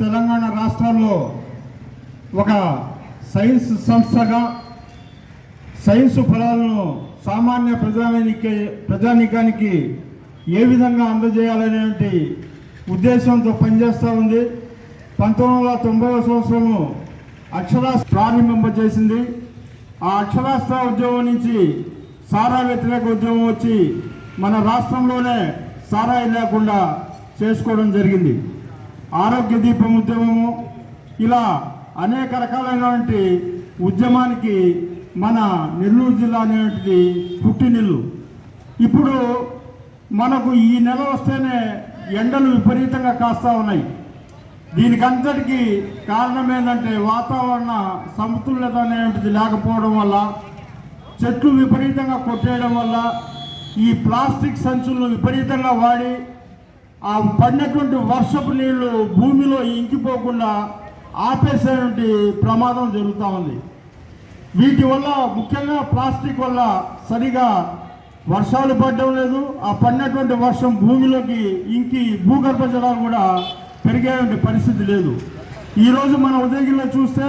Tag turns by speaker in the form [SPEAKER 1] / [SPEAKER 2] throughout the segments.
[SPEAKER 1] తెలంగాణ రాష్ట్రాల్లో ఒక సైన్స్ సంస్థగా సైన్స్ ఫలాలను సామాన్య ప్రజానికి ప్రజానీకానికి ఏ విధంగా అందజేయాలనేటువంటి ఉద్దేశంతో పనిచేస్తూ ఉంది. పంతొమ్మిది వందల తొంభై సంవత్సరము అక్షరాస్త్ర ప్రారంభింపజేసింది ఆ అక్షరాస్త్ర ఉద్యమం నుంచి సారా వ్యతిరేక ఉద్యమం వచ్చి మన రాష్ట్రంలోనే సారాయి లేకుండా చేసుకోవడం జరిగింది. ఆరోగ్య దీపం ఉద్యమము ఇలా అనేక రకాలైనటువంటి ఉద్యమానికి మన నెల్లూరు జిల్లా అనేటువంటిది పుట్టినిల్లు ఇప్పుడు మనకు ఈ నెల వస్తేనే ఎండలు విపరీతంగా కాస్తూ ఉన్నాయి. దీనికంతటికి కారణం ఏంటంటే వాతావరణ సమతుల్యత అనేటువంటిది లేకపోవడం వల్ల చెట్లు విపరీతంగా కొట్టేయడం వల్ల ఈ ప్లాస్టిక్ సంచులను విపరీతంగా వాడి ఆ పడినటువంటి వర్షపు నీళ్ళు భూమిలో ఇంకిపోకుండా ఆపేసేటువంటి ప్రమాదం జరుగుతూ ఉంది. వీటి వల్ల ముఖ్యంగా ప్లాస్టిక్ వల్ల సరిగా వర్షాలు పడడం లేదు. ఆ పడినటువంటి వర్షం భూమిలోకి ఇంకి భూగర్భ జలాలు కూడా పెరిగేటువంటి పరిస్థితి లేదు. ఈరోజు మన ఉదయగిరిలో చూస్తే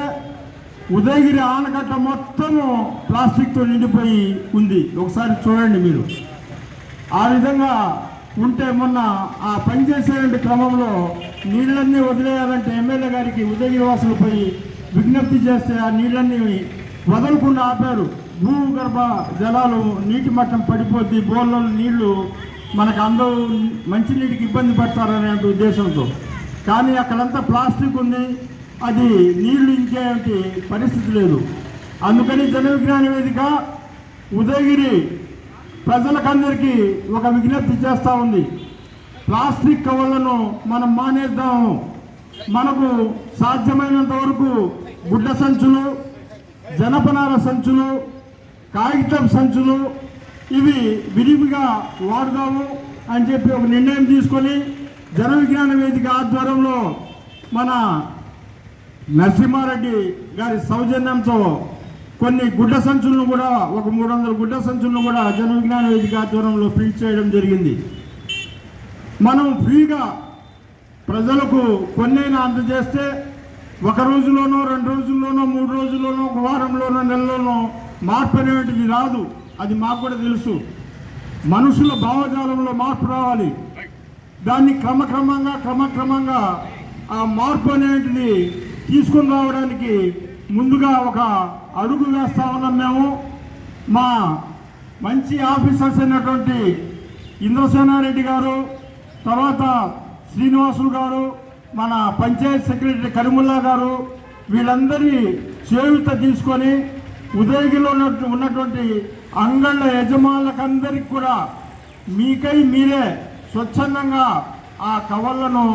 [SPEAKER 1] ఉదయగిరి ఆనకట్ట మొత్తము ప్లాస్టిక్తో నిండిపోయి ఉంది. ఒకసారి చూడండి మీరు. ఆ విధంగా ఉంటే మొన్న ఆ పనిచేసేటువంటి క్రమంలో నీళ్ళన్నీ వదిలేయాలంటే ఎమ్మెల్యే గారికి ఉదయగిరి పోయి విజ్ఞప్తి చేస్తే ఆ నీళ్ళన్నీ వదలకుండా ఆపారు. భూగర్భ జలాలు నీటి మట్టం పడిపోద్ది బోర్లలో నీళ్ళు మనకు అందరూ మంచినీటికి ఇబ్బంది పడతారనే ఉద్దేశంతో. కానీ అక్కడంతా ప్లాస్టిక్ ఉంది అది నీళ్ళు ఇంకేంటి పరిస్థితి లేదు. అందుకని జన విజ్ఞాన వేదిక ఉదయగిరి ప్రజలకందరికీ ఒక విజ్ఞప్తి చేస్తూ ఉంది. ప్లాస్టిక్ కవర్లను మనం మానేద్దాము. మనకు సాధ్యమైనంత వరకు గుడ్డ సంచులు జనపనార సంచులు కాగితం సంచులు ఇవి విరివిగా వాడదాము అని చెప్పి ఒక నిర్ణయం తీసుకొని జన విజ్ఞాన వేదిక ఆధ్వర్యంలో మన నరసింహారెడ్డి గారి సౌజన్యంతో కొన్ని గుడ్డ సంచులను కూడా ఒక మూడు వందల గుడ్డ సంచులను కూడా జన విజ్ఞాన వేదిక ఆధ్వర్యంలో ఫ్రీ చేయడం జరిగింది. మనం ఫ్రీగా ప్రజలకు కొన్నైనా అందజేస్తే ఒక రోజులోనో రెండు రోజుల్లోనో మూడు రోజుల్లోనో ఒక వారంలోనో నెలలోనో మార్పు అనేటువంటిది రాదు. అది మాకు కూడా తెలుసు. మనుషుల భావజాలంలో మార్పు రావాలి. దాన్ని క్రమక్రమంగా క్రమక్రమంగా ఆ మార్పు అనేటిది తీసుకుని రావడానికి ముందుగా ఒక అడుగు వేస్తా ఉన్నాం మేము మా మంచి ఆఫీసర్స్ అయినటువంటి ఇంద్రసేనారెడ్డి గారు తర్వాత శ్రీనివాసులు గారు మన పంచాయత్ సెక్రటరీ కరిముల్లా గారు వీళ్ళందరి చేయుత తీసుకొని ఉదయగిరిలో ఉన్నట్టు- ఉన్నటువంటి అంగళ్ళ యజమానులకందరికి కూడా మీకై మీరే స్వచ్ఛందంగా ఆ కవర్లను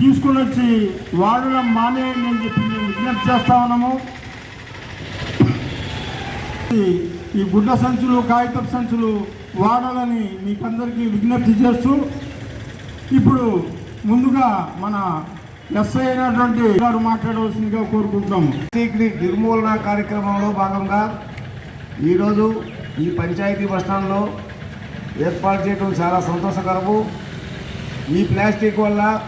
[SPEAKER 1] తీసుకుని వచ్చి వాడడం మానేయండి అని చెప్పి మేము విజ్ఞప్తి చేస్తా ఉన్నాము. ఈ- ఈ గుడ్డ సంచులు కాగితపు సంచులు వాడాలని మీకందరికీ విజ్ఞప్తి చేస్తూ ఇప్పుడు ముందుగా మన ఎస్ఐ అయినటువంటి గారు మాట్లాడవలసిందిగా కోరుకుంటున్నాము.
[SPEAKER 2] ప్లాస్టిక్ నిర్మూలన కార్యక్రమంలో భాగంగా ఈరోజు ఈ పంచాయతీ బస్టాండ్లో ఏర్పాటు చేయడం చాలా సంతోషకరము. ఈ ప్లాస్టిక్ వల్ల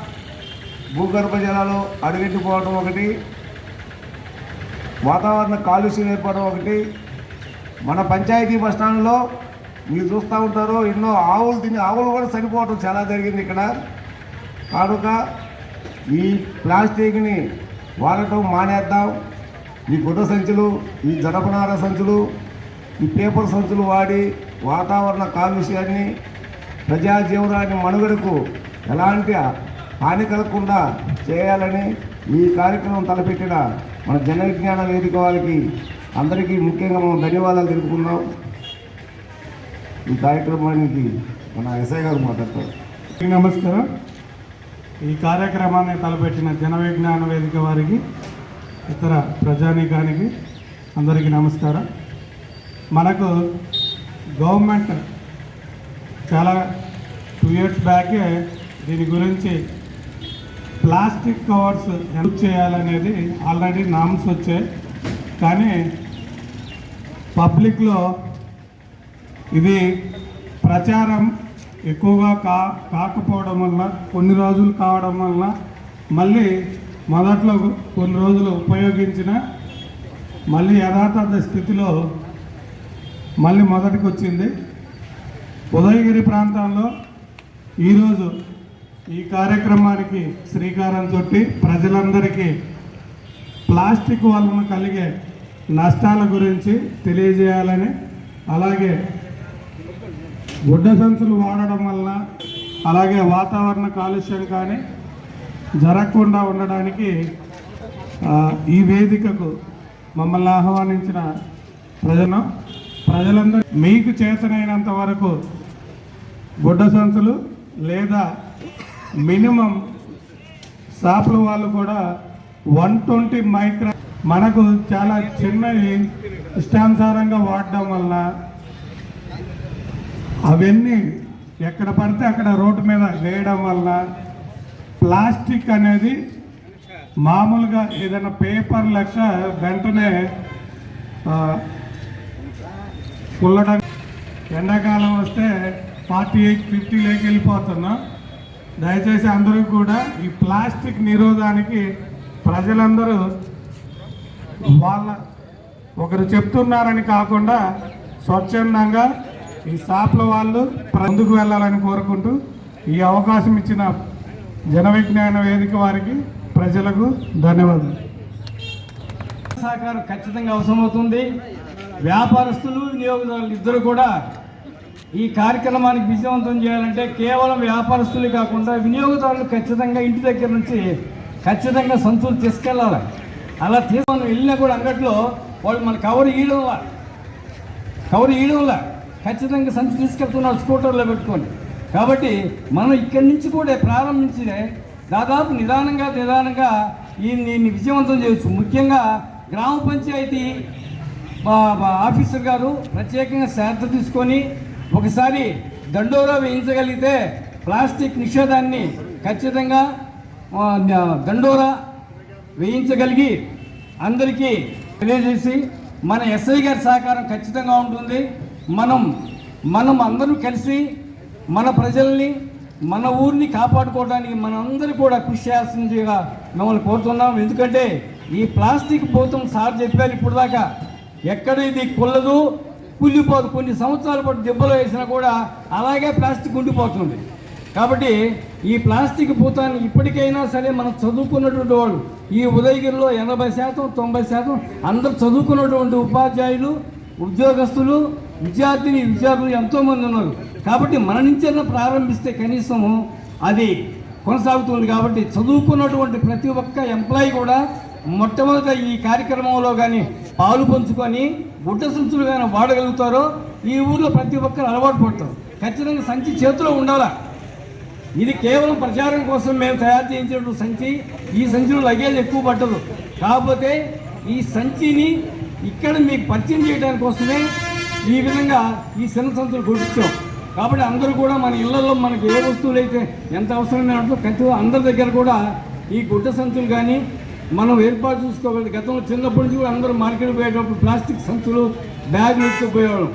[SPEAKER 2] భూగర్భ జలాలు అడుగెట్టిపోవడం ఒకటి వాతావరణ కాలుష్యం ఏర్పడడం ఒకటి. మన పంచాయతీ బస్టాండ్లో మీరు చూస్తూ ఉంటారు ఎన్నో ఆవులు తిని ఆవులు కూడా చనిపోవడం చాలా జరిగింది ఇక్కడ. కనుక ఈ ప్లాస్టిక్ని వాడటం మానేద్దాం. ఈ గుడ్డ సంచులు ఈ జనపనార సంచులు ఈ పేపర్ సంచులు వాడి వాతావరణ కాలుష్యాన్ని ప్రజాజీవనాన్ని మనుగడకు ఎలాంటి హాని కలగకుండా చేయాలని ఈ కార్యక్రమం తలపెట్టిన మన జన విజ్ఞాన వేదిక వారికి అందరికీ ముఖ్యంగా మనం ధన్యవాదాలు తెలుపుకున్నాం ఈ కార్యక్రమానికి మన ఎస్ఐ గారు మాట్లాడతారు.
[SPEAKER 3] నమస్కారం. ఈ కార్యక్రమాన్ని తలపెట్టిన జన విజ్ఞాన వేదిక వారికి ఇతర ప్రజానీకానికి అందరికీ నమస్కారం. మనకు గవర్నమెంట్ చాలా టూ ఇయర్స్ బ్యాకే దీని గురించి ప్లాస్టిక్ కవర్స్ యూజ్ చేయాలనేది ఆల్రెడీ నామ్స్ వచ్చాయి. కానీ పబ్లిక్లో ఇది ప్రచారం ఎక్కువగా కా కాకపోవడం వల్ల కొన్ని రోజులు కావడం వల్ల మళ్ళీ మొదట్లో కొన్ని రోజులు ఉపయోగించిన మళ్ళీ యథాతథ స్థితిలో మళ్ళీ మొదటికి వచ్చింది ఉదయగిరి ప్రాంతంలో ఈరోజు ఈ కార్యక్రమానికి శ్రీకారం చుట్టి ప్రజలందరికీ ప్లాస్టిక్ వలన కలిగే నష్టాల గురించి తెలియజేయాలని అలాగే గుడ్డ సంచులు వాడడం వలన అలాగే వాతావరణ కాలుష్యం కానీ జరగకుండా ఉండడానికి ఈ వేదికకు మమ్మల్ని ఆహ్వానించిన ప్రజలు ప్రజలందరూ మీకు చేతనైనంత వరకు గుడ్డ సంచులు లేదా మినిమం షాపుల వాళ్ళు కూడా వన్ ట్వంటీ మైక్రో మనకు చాలా చిన్నవి ఇష్టానుసారంగా వాడడం వల్ల అవన్నీ ఎక్కడ పడితే అక్కడ రోడ్డు మీద వేయడం వల్ల ప్లాస్టిక్ అనేది మామూలుగా ఏదైనా పేపర్ లెక్క వెంటనే కుల్లడం. ఎండాకాలం వస్తే ఫార్టీ ఎయిట్ ఫిఫ్టీ లేకి వెళ్ళిపోతున్నాం. దయచేసి అందరూ కూడా ఈ ప్లాస్టిక్ నిరోధానికి ప్రజలందరూ వాళ్ళ ఒకరు చెప్తున్నారని కాకుండా స్వచ్ఛందంగా ఈ షాప్ల వాళ్ళు ముందుకు వెళ్ళాలని కోరుకుంటూ ఈ అవకాశం ఇచ్చిన జన విజ్ఞాన వేదిక వారికి ప్రజలకు ధన్యవాదాలు.
[SPEAKER 4] సహకారం ఖచ్చితంగా అవసరమవుతుంది. వ్యాపారస్తులు వినియోగదారులు ఇద్దరు కూడా ఈ కార్యక్రమానికి విజయవంతం చేయాలంటే కేవలం వ్యాపారస్తులే కాకుండా వినియోగదారులు ఖచ్చితంగా ఇంటి దగ్గర నుంచి ఖచ్చితంగా సంతులు తీసుకెళ్ళాలి. అలా తీసుకొని వెళ్ళినా కూడా అంగట్లో వాళ్ళు మన కవర్ ఇయడంలా కవర్ ఇయడంలా ఖచ్చితంగా సంచి తీసుకెళ్తున్నారు స్కూటర్లో పెట్టుకొని. కాబట్టి మనం ఇక్కడి నుంచి కూడా ప్రారంభించి దాదాపు నిదానంగా నిదానంగా ఈ దీన్ని విజయవంతం చేయొచ్చు. ముఖ్యంగా గ్రామ పంచాయతీ మా- ఆఫీసర్ గారు ప్రత్యేకంగా శ్రద్ధ తీసుకొని ఒకసారి దండోరా వేయించగలిగితే ప్లాస్టిక్ నిషేధాన్ని ఖచ్చితంగా దండోరా వేయించగలిగి అందరికీ తెలియజేసి మన ఎస్ఐ గారి సహకారం ఖచ్చితంగా ఉంటుంది. మనం మనం అందరూ కలిసి మన ప్రజల్ని మన ఊరిని కాపాడుకోవడానికి మనందరూ కూడా కృషి చేయాల్సిందిగా మిమ్మల్ని కోరుతున్నాం. ఎందుకంటే ఈ ప్లాస్టిక్ పోతం సార్ చెప్పారు ఇప్పుడు దాకా ఎక్కడ ఇది కొల్లదు కుళ్ళిపోదు. కొన్ని సంవత్సరాల పాటు దెబ్బలు వేసినా కూడా అలాగే ప్లాస్టిక్ ఉండిపోతుంది. కాబట్టి ఈ ప్లాస్టిక్ భూతాన్ని ఇప్పటికైనా సరే మనం చదువుకున్నటువంటి వాళ్ళు ఈ ఉదయగిరిలో ఎనభై శాతం తొంభై శాతం అందరూ చదువుకున్నటువంటి ఉపాధ్యాయులు ఉద్యోగస్తులు విద్యార్థిని విద్యార్థులు ఎంతోమంది ఉన్నారు. కాబట్టి మన నుంచైనా ప్రారంభిస్తే కనీసము అది కొనసాగుతుంది. కాబట్టి చదువుకున్నటువంటి ప్రతి ఒక్క ఎంప్లాయీ కూడా మొట్టమొదట ఈ కార్యక్రమంలో కానీ పాలు పంచుకొని గుడ్డ సంచులు కానీ వాడగలుగుతారో ఈ ఊర్లో ప్రతి ఒక్కరు అలవాటు పడతారు. ఖచ్చితంగా సంచి చేతిలో ఉండాలా? ఇది కేవలం ప్రచారం కోసం మేము తయారు చేయించినటువంటి సంచి ఈ సంచిలో లగేజ్ ఎక్కువ పట్టదు. కాకపోతే ఈ సంచిని ఇక్కడ మీకు పరిచయం చేయడానికి కోసమే ఈ విధంగా ఈ చిన్న సంచులు కొట్టించాం. కాబట్టి అందరూ కూడా మన ఇళ్ళలో మనకి ఏ వస్తువులు అయితే ఎంత అవసరమైనట్లు ఖచ్చితంగా అందరి దగ్గర కూడా ఈ గుడ్డ సంచులు కానీ మనం ఏర్పాటు చూసుకోవాలి. గతంలో చిన్నప్పటి నుంచి కూడా అందరూ మార్కెట్ పోయేటప్పుడు ప్లాస్టిక్ సంచులు బ్యాగులు ఎత్తుకుపోయేవాళ్ళం